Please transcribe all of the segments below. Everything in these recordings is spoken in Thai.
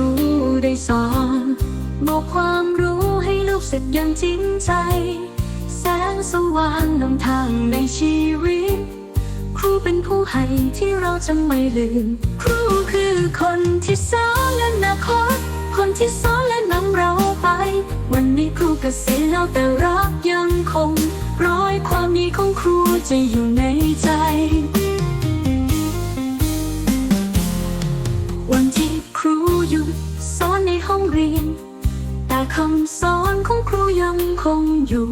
รูได้สอนบอกความรู้ให้ลูกศิษย์อย่างจริงใจ แสงสว่างนำทางในชีวิต ครูเป็นผู้ให้ที่เราจะไม่ลืม ครูคือคนที่สอนอนาคต คนที่สอนและนำเราไป วันนี้ครูกเกษียณแล้วแต่รักยังคง ร้อยความดีของครูจะอยู่ในใจ วันที่ งเรียน แต่คำสอนของครูยังคงอยู่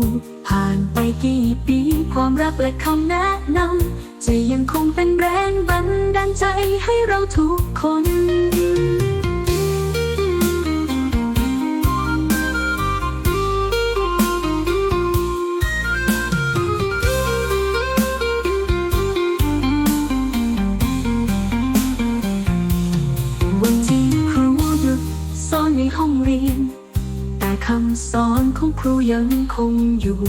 ผ่านไปกี่ปีความรักและคำแนะนำจะยังคงเป็นแรงบันดาลใจให้เราทุกคน ครูยังคงอยู่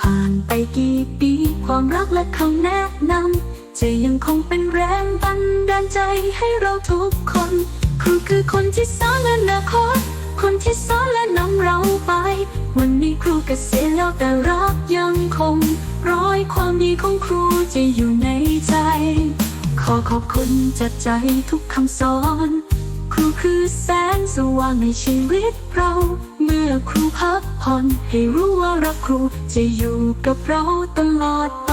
ผ่านไปกี่ปี ความรักและคำแนะนำจะยังคงเป็นแรงบันดาลใจให้เราทุกคน ครูคือคนที่สอนอนาคตคนที่สอนและนำเราไป วันนี้ครูเกษียณแล้วแต่รักยังคง ร้อยความดีของครูจะอยู่ในใจ ขอขอบคุณจากใจทุกคำสอน ครูคือแสงสว่างในชีวิตเรา เมื่อครูพักผ่อนให้รู้ว่ารักครูจะอยู่กับเราตลอดไป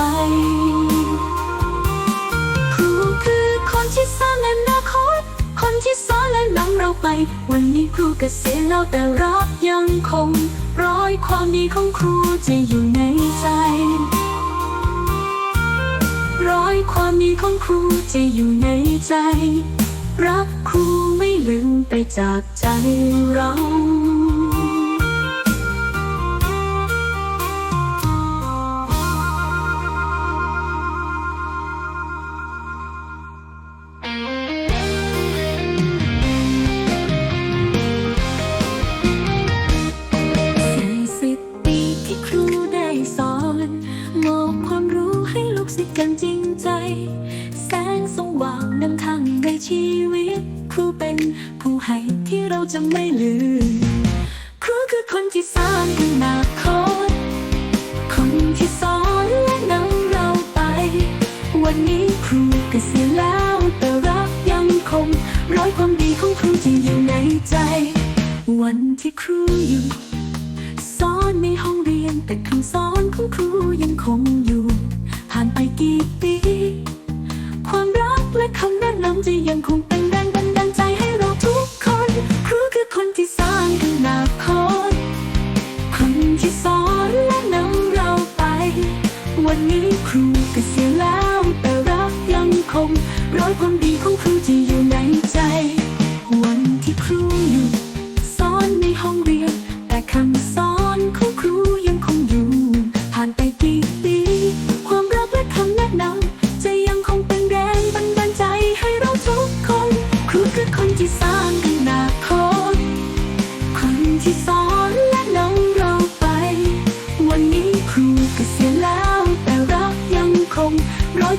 ครูคือคนที่สอนอนาคต คนที่สอนและนำเราไป วันนี้ครูเกษียณแล้วแต่รักยังคง ร้อยความดีของครูจะอยู่ในใจ ร้อยความดีของครูจะอยู่ในใจ รักครูไม่ลืมไปจากใจเรา จะไม่ลืม ครูคือคนที่สร้างอนาคต คนที่สอนและนำเราไป วันนี้ครูเกษียณแล้วแต่รักยังคง ร้อยความดีของครูที่อยู่ในใจ วันที่ครูอยู่สอนในห้องเรียนแต่คำสอนของครูยังคงอยู่ผ่านไปกี่ปี ความรักและคำแนะนำจะยังคง วันนี้ครูเกษียณแล้วแต่รักยังคงร้อยความดีของครูจะอยู่ในใจ วันที่ครูอยู่สอนในห้องเรียน แต่คำสอนของครูยังคงอยู่ ผ่านไปกี่ปี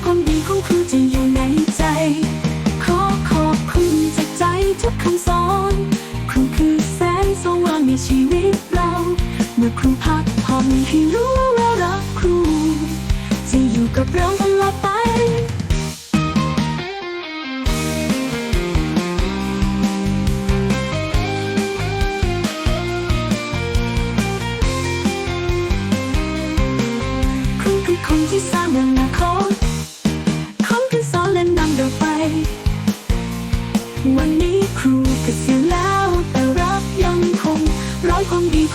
ความดีของครูจะอยู่ในใจ ขอขอบคุณจากใจทุกคำสอน ครูคือแสงสว่างในชีวิตเรา เมื่อครูพักผ่อนให้รู้ว่ารักครู จะอยู่กับเราตลอดไปครูคือคนที่ส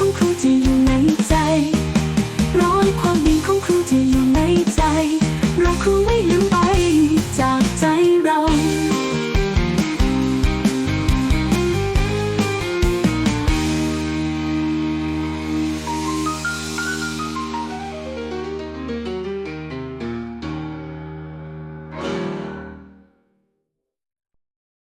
รูเก